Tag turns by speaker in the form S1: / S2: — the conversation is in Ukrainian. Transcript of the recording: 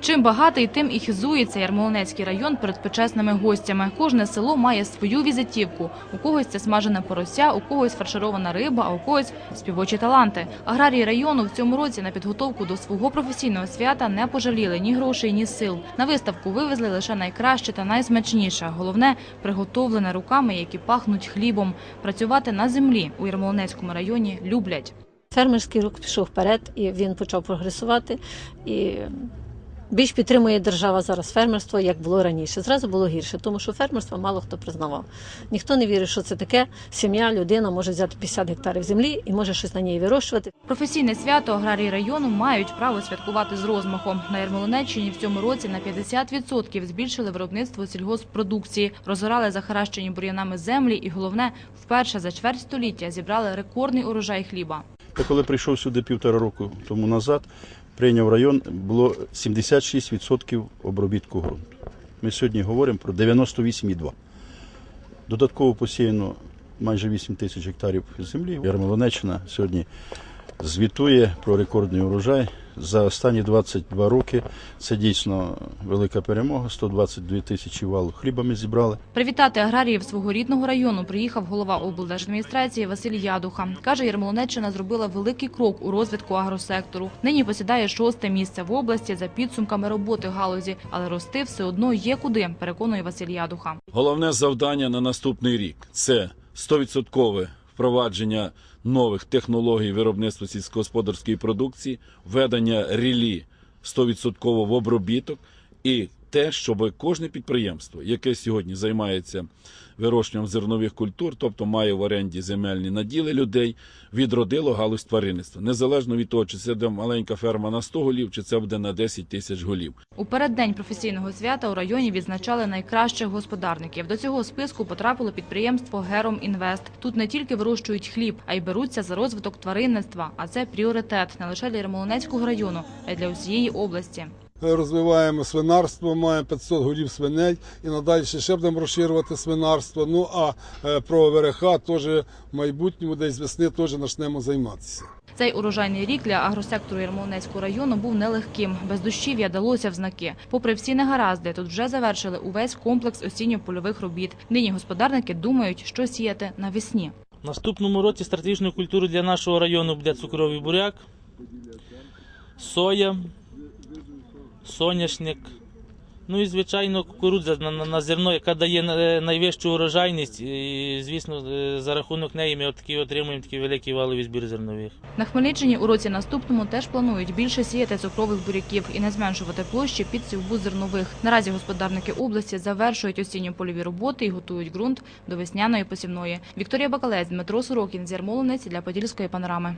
S1: Чим багатий, тим і хизується Ярмолинецький район перед почесними гостями. Кожне село має свою візитівку. У когось це смажене порося, у когось фарширована риба, а у когось співочі таланти. Аграрії району в цьому році на підготовку до свого професійного свята не пожаліли ні грошей, ні сил. На виставку вивезли лише найкраще та найсмачніше. Головне приготовлене руками, які пахнуть хлібом. Працювати на землі у Ярмолинецькому районі люблять.
S2: Фермерський рух пішов вперед, і він почав прогресувати. І більш підтримує держава зараз фермерство, як було раніше. Зразу було гірше, тому що фермерство мало хто признавав. Ніхто не вірив, що це таке. Сім'я, людина може взяти 50 гектарів землі і може щось на ній вирощувати.
S1: Професійне свято аграрії району мають право святкувати з розмахом. На Ярмолинеччині в цьому році на 50% збільшили виробництво сільгосппродукції, розорали захаращені бур'янами землі і, головне, вперше за чверть століття зібрали рекордний урожай хліба.
S3: Я коли прийшов сюди півтора року тому назад, прийняв район, було 76% обробітку ґрунту. Ми сьогодні говоримо про 98,2. Додатково посіяно майже 8 тисяч гектарів землі. Ярмолинеччина сьогодні звітує про рекордний урожай. За останні 22 роки це дійсно велика перемога. 122 тисячі вал хліба ми зібрали.
S1: Привітати аграріїв свого рідного району приїхав голова облдержадміністрації Василь Ядуха. Каже, Ярмолинеччина зробила великий крок у розвитку агросектору. Нині посідає шосте місце в області за підсумками роботи галузі, але рости все одно є куди, переконує Василь Ядуха.
S4: Головне завдання на наступний рік це 100% впровадження нових технологій виробництва сільськогосподарської продукції, введення рілі 100% в обробіток і те, щоб кожне підприємство, яке сьогодні займається вирощуванням зернових культур, тобто має в оренді земельні наділи людей, відродило галузь тваринництва, незалежно від того, чи це буде маленька ферма на 100 голів, чи це буде на 10 тисяч голів.
S1: У переддень професійного свята у районі відзначали найкращих господарників. До цього списку потрапило підприємство Гером Інвест. Тут не тільки вирощують хліб, а й беруться за розвиток тваринництва. А це пріоритет не лише для Ярмолинецького району, а й для усієї області.
S5: Розвиваємо свинарство, маємо 500 голів свиней і надалі ще будемо розширювати свинарство. Ну а е, про вереха теж в майбутньому десь з весни теж почнемо займатися.
S1: Цей урожайний рік для агросектору Ярмолинецького району був нелегким. Без дощів'я далося в знаки. Попри всі негаразди, тут вже завершили увесь комплекс осінньо-польових робіт. Нині господарники думають, що сіяти навесні.
S6: Наступному році стратегічною культурою для нашого району буде цукровий буряк, соя, соняшник. Ну і звичайно кукурудза на, на, на зерно, яка дає найвищу урожайність. І, звісно, е, за рахунок неї ми такі отримуємо такий великий валовий збір зернових.
S1: На Хмельниччині у році наступному теж планують більше сіяти цукрових буряків і не зменшувати площі під сівбу зернових. Наразі господарники області завершують осінньо-польові роботи і готують ґрунт до весняної посівної. Вікторія Бакалець, Дмитро Сорокін Ярмолинець для Подільської панорами.